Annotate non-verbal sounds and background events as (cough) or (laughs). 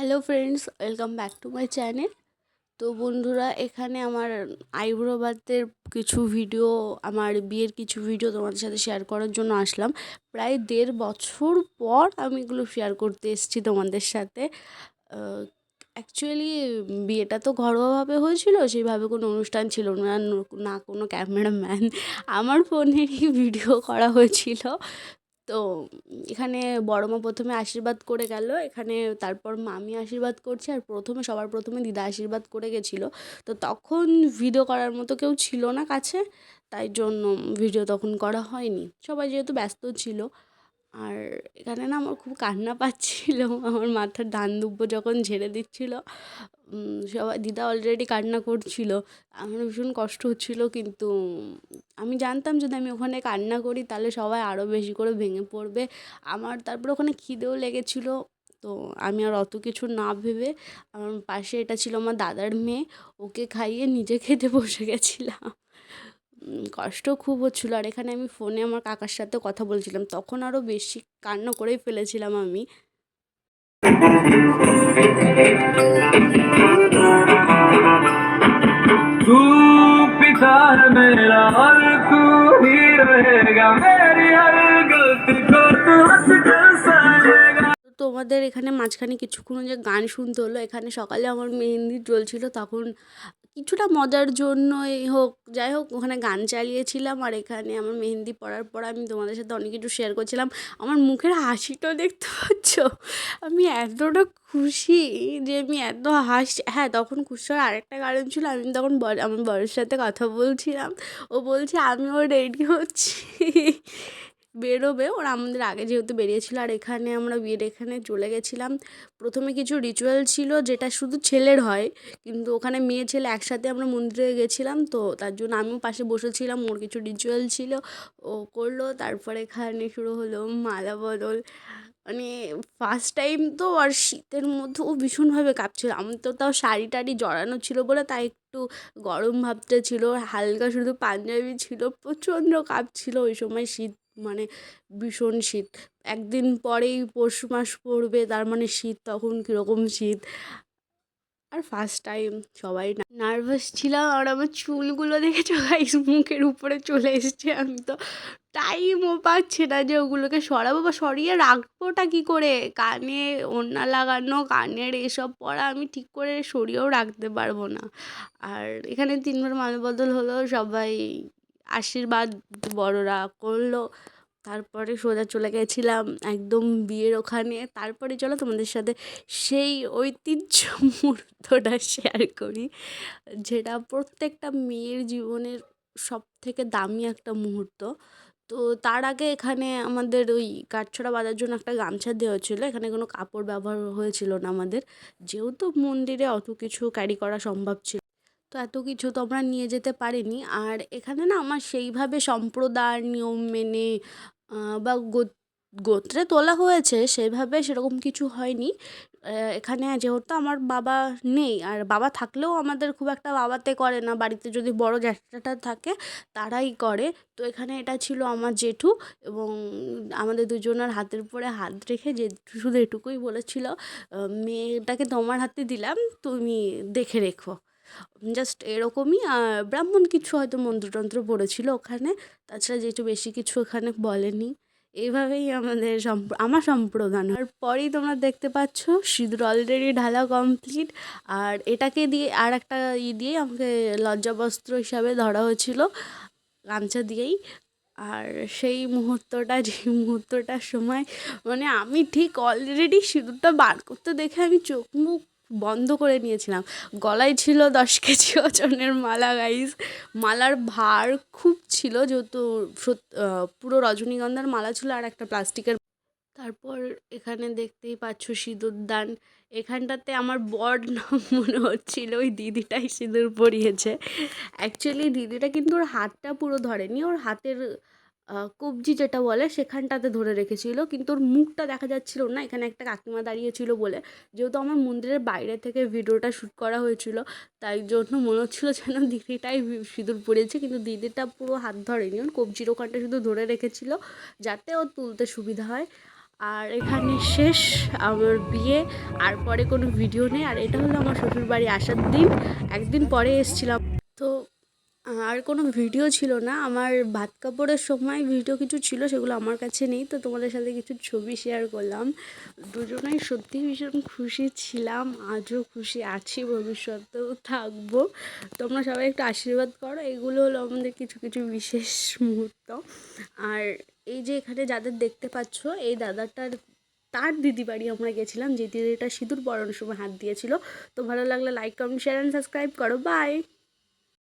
Hello friends welcome back to my channel তো বন্ধুরা, এখানে আমার আইব্রো কিছু ভিডিও আমার বিয়ের কিছু ভিডিও তোমাদের সাথে শেয়ার করার জন্য আসলাম। প্রায় দেড় বছর পর আমি এগুলো শেয়ার করতে এসেছি তোমাদের সাথে। অ্যাকচুয়ালি বিয়েটা তো ঘরোয়াভাবে হয়েছিল, সেইভাবে কোনো অনুষ্ঠান ছিল না না কোনো ক্যামেরাম্যান আমার ফোনেরই ভিডিও করা হয়েছিল। তো এখানে বড় মা প্রথমে আশীর্বাদ করে গেল। এখানে তারপর মামি আশীর্বাদ করছে আর প্রথমে, সবার প্রথমে দিদা আশীর্বাদ করে গেছিল। তো তখন ভিডিও করার মতো কেউ ছিল না কাছে, তাই জন্য ভিডিও তখন করা হয়নি। সবাই যেহেতু ব্যস্ত ছিল, আর এখানে না আমার খুব কান্না পাচ্ছিল। (laughs) আমার মাথার ডান দুব্বো যখন ঝেড়ে দিচ্ছিল সবাই, দিদা অলরেডি কান্না করছিল। আমার ভীষণ কষ্ট হচ্ছিল, কিন্তু আমি জানতাম যদি আমি ওখানে কান্না করি, তাহলে সবাই আরও বেশি করে ভেঙে পড়বে। আমার তারপরে ওখানে খিদেও লেগেছিলো, তো আমি আর অত কিছু না ভেবে আমার পাশে এটা ছিল আমার দাদার মেয়ে, ওকে খাইয়ে নিজে খেতে বসে গেছিলাম। কষ্ট খুব হচ্ছিল। আর এখানে আমি ফোনে আমার কাকার সাথে কথা বলছিলাম, তখন আরও বেশি কান্না করেই ফেলেছিলাম আমি। तू पिता है मेरा और तू ही रहेगा मेरी हर गलती को तू हंस कर सहेगा তো তোমাদের এখানে মাঝখানে কিছুক্ষণ যে গান শুনতে হলো এখানে সকালে আমার মেহেন্দি চলছিল তখন কিছুটা মজার জন্যই হোক, যাই হোক, ওখানে গান চালিয়েছিলাম আর এখানে আমার মেহেন্দি পড়ার পর আমি তোমাদের সাথে অনেক কিছু শেয়ার করছিলাম। আমার মুখের হাসিটাও দেখতে পাচ্ছ? আমি এতটা খুশি যে আমি এত হাসি হ্যাঁ তখন খুশি হওয়ার আরেকটা কারণ ছিল, আমি তখন আমার বরের সাথে কথা বলছিলাম। ও বলছে, আমিও রেডি হচ্ছি। বেরোবে। ওরা আমাদের আগে যেহেতু বেরিয়েছিল, আর এখানে আমরা বিয়ের এখানে চলে গেছিলাম। প্রথমে কিছু রিচুয়াল ছিল যেটা শুধু ছেলের হয়, কিন্তু ওখানে মেয়ে ছেলে একসাথে আমরা মন্দিরে গেছিলাম, তো তার জন্য আমিও পাশে বসেছিলাম, ওর কিছু রিচুয়াল ছিল। ও করল, তারপরে এখানে শুরু হলো মালা বদল। মানে ফার্স্ট টাইম তো আর শীতের মধ্যে ও ভীষণভাবে কাঁপছিল। আমি তো তাও শাড়ি টাড়ি জড়ানো ছিল বলে তাই একটু গরম ভাবটা ছিল। হালকা শুধু পাঞ্জাবি ছিল, প্রচণ্ড কাঁপছিল ওই সময় শীত মানে ভীষণ শীত। একদিন পরেই পৌষ মাস পড়বে, তার মানে শীত তখন কীরকম শীত? আর ফার্স্ট টাইম সবাই নার্ভাস ছিলাম আর আমার চুলগুলো দেখেছ গাইস মুখের উপরে চলে এসেছে। আমি তো টাইমও পাচ্ছে না যে ওগুলোকে সরাবো বা সরিয়ে রাখবোটা কী করে? কানে ওড়না লাগানো, কানের এসব পরা আমি ঠিক করে সরিয়েও রাখতে পারব না। আর এখানে তিনবার মালবদল হলো, সবাই আশীর্বাদ বড়রা করল। তারপরে সোজা চলে গেছিলাম একদম বিয়ের ওখানে। তারপরে চলো তোমাদের সাথে সেই ঐতিহ্য মুহূর্তটা শেয়ার করি, যেটা প্রত্যেকটা মেয়ের জীবনের সব থেকে দামি একটা মুহূর্ত। তো তার আগে এখানে আমাদের ওই কাঠছড়া বাঁধার জন্য একটা গামছা দেওয়া ছিল। এখানে কোনো কাপড় ব্যবহার হয়েছিল না আমাদের। যেহেতু মন্দিরে অত কিছু ক্যারি করা সম্ভব ছিল তো এত কিছু তো আমরা নিয়ে যেতে পারিনি। আর এখানে না আমার সেইভাবে সম্প্রদায়, নিয়ম মেনে বা গোত্রে তোলা হয়েছে সেভাবে সেরকম কিছু হয়নি। এখানে যেহেতু আমার বাবা নেই, আর বাবা থাকলেও আমাদের খুব একটা বাবাতে করে না। বাড়িতে যদি বড় জ্যাঠাটা থাকে তারাই করে। তো এখানে এটা ছিল আমার জেঠু এবং আমাদের দুজনের হাতের উপরে হাত রেখে জেঠু শুধু এটুকুই বলেছিল মেয়েটাকে তোমার হাতে দিলাম, তুমি দেখে রেখো। জাস্ট এরকমই ব্রাহ্মণ কিছু হয়তো মন্ত্রতন্ত্র পড়েছিল ওখানে, তাছাড়া যেহেতু বেশি কিছু ওখানে বলেনি এইভাবেই আমাদের আমার সম্প্রদান। আর পরেই তোমরা দেখতে পাচ্ছ, সিঁদুর অলরেডি ঢালা কমপ্লিট আর এটাকে দিয়ে আর একটা ই দিয়ে আমাকে লজ্জাবস্ত্র হিসাবে ধরা হয়েছিল, গামছা দিয়েই। আর সেই মুহূর্তটা, যে মুহূর্তটার সময় মানে আমি ঠিক অলরেডি সিঁদুরটা বার করতে দেখে আমি চোখ মুখ বন্ধ করে নিয়েছিলাম। গলায় ছিল দশ কেজি ওজনের মালা গাইস মালার ভার খুব ছিল যেহেতু পুরো রজনীগন্ধার মালা ছিল আর একটা প্লাস্টিকের। তারপর এখানে দেখতেই পাচ্ছ সিঁদুর দান। এখানটাতে আমার বর নাম মনে হচ্ছিল, ওই দিদিটাই সিঁদুর পরিয়েছে। অ্যাকচুয়ালি দিদিটা কিন্তু ওর হাতটা পুরো ধরেনি, ওর হাতের কবজি যেটা বলে সেখানটাতে ধরে রেখেছিল। কিন্তু ওর মুখটা দেখা যাচ্ছিল না, এখানে একটা কাকিমা দাঁড়িয়েছিল বলে। যেহেতু আমার মন্দিরের বাইরে থেকে ভিডিওটা শ্যুট করা হয়েছিল, তাই জন্য মনে হচ্ছিল যেন দিদিটাই সিঁদুর পড়েছে কিন্তু দিদিটা পুরো হাত ধরেনি, ওর কবজির ওখানটা শুধু ধরে রেখেছিল যাতে ও তুলতে সুবিধা হয়। আর এখানে শেষ আমার বিয়ে, আর পরে কোনো ভিডিও নেই। আর এটা হলো আমার শ্বশুরবাড়ি আসার দিন। একদিন পরে এসেছিলাম। তো আর কোনো ভিডিও ছিল না। আমার ভাত কাপড়ের সময় ভিডিও কিছু ছিল, সেগুলো আমার কাছে নেই। তো তোমাদের সাথে কিছু ছবি শেয়ার করলাম। দুজনেই সত্যি ভীষণ খুশি ছিলাম। আজও খুশি আছি, ভবিষ্যতেও থাকব। তোমরা সবাই একটু আশীর্বাদ করো। এগুলো হলো আমাদের কিছু কিছু বিশেষ মুহূর্ত। আর এই যে এখানে যাদের দেখতে পাচ্ছ, এই দাদাটার, তার দিদি বাড়ি আমরা গেছিলাম, যে দিদিটা সিঁদুর পরানোর সময় হাত দিয়েছিল। তো ভালো লাগলে like comment share and subscribe করো। বাই